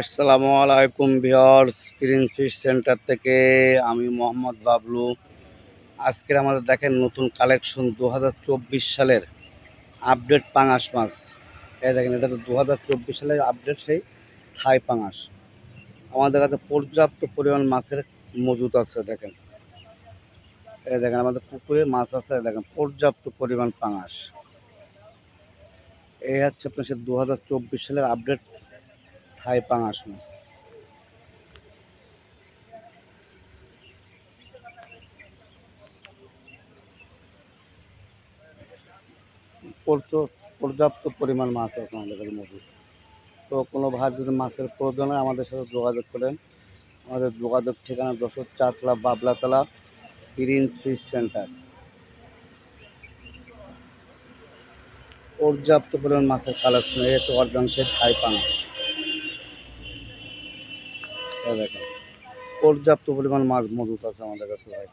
আসসালামু আলাইকুম viewers Prince fish centre থেকে আমি মোহাম্মদ বাবলু। আজকের আমাদের দেখেন নতুন কালেকশন দু হাজার চব্বিশ সালের আপডেট পাঙাশ মাছ। এই দেখেন, এটা তো দু হাজার চব্বিশ সালের আপডেট, সেই থাই পাঙাশ। আমাদের কাছে পর্যাপ্ত পরিমাণ মাছের মজুদ আছে, দেখেন। এই দেখেন, আমাদের পুকুরে মাছ আছে, দেখেন, পর্যাপ্ত পরিমাণ পাঙাশ। এই হচ্ছে আপনার সে দু হাজার চব্বিশ সালের আপডেট থাই পাঙাশ মাছ। পর্যাপ্ত পরিমাণ মাছ আছে আমাদের কাছে মজুদ তো কোনো ভাই যদি মাছের প্রয়োজন হয় আমাদের সাথে যোগাযোগ করেন। আমাদের যোগাযোগ ঠিকানা যশোর চাষলা বাবলাতলা প্রিন্স ফিশ সেন্টার। পর্যাপ্ত পরিমাণ মাছের কালেকশন, এই হচ্ছে অর্ধাংশের থাই পাঙাশ। দেখেন। পর্যাপ্ত পরিমাণ মাছ মজুত আছে আমাদের কাছে ভাই।